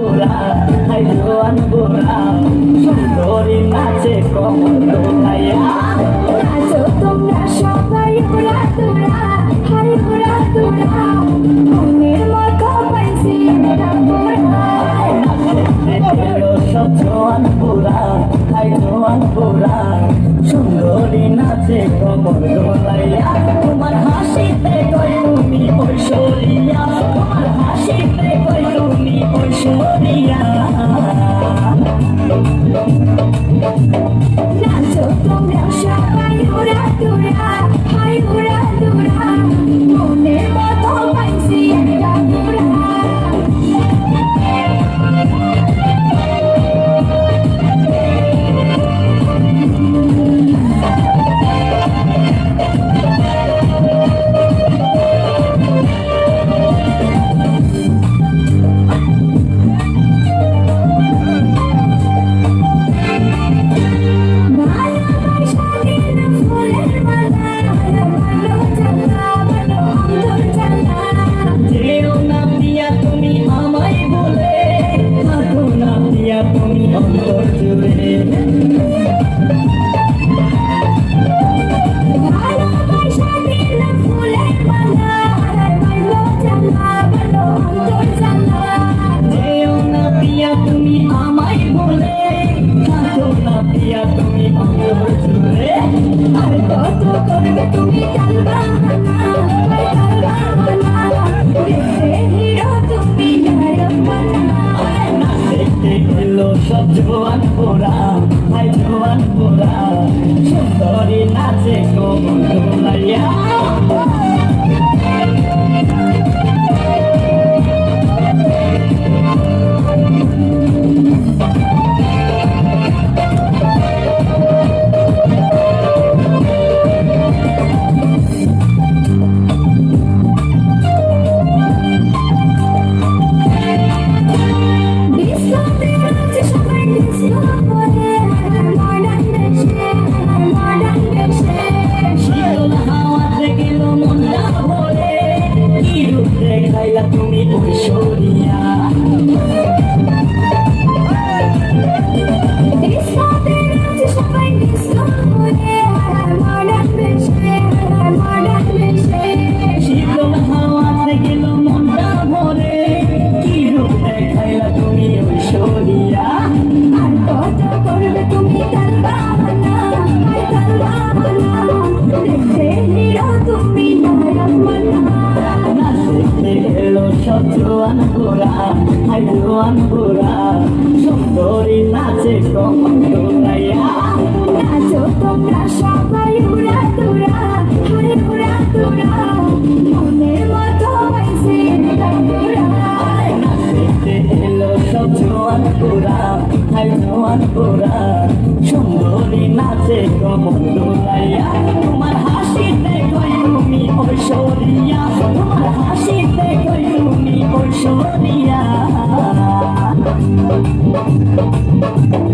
পুরা হাই জোয়ান পুরা সুন্দরী নাচে কমর দোলাইয়া নাচো তোমরা সবাই ঘোরা তোরা হাই ঘোরা তোরা। মনের মতো পাইছি ঘোরা দেখল সব জোয়ান পুরা হাই জোয়ান পুরা সুন্দরী নাচে কমর দোলাইয়া সব জোয়ান পোড়া হাই জোয়ান পোড়া সুন্দরী নাচে কোমল দোলাইয়া la tu mi uy জোয়ান গোরা হাই জোয়ান গোরা সুন্দরী নাচে কমল দোলাইয়া নাচো তোমরা সবাই উড়া তোরা হারে উড়া তোরা হাই সুন্দরী নাচে দোলাইয়া তোমার হাসিতে Thank you.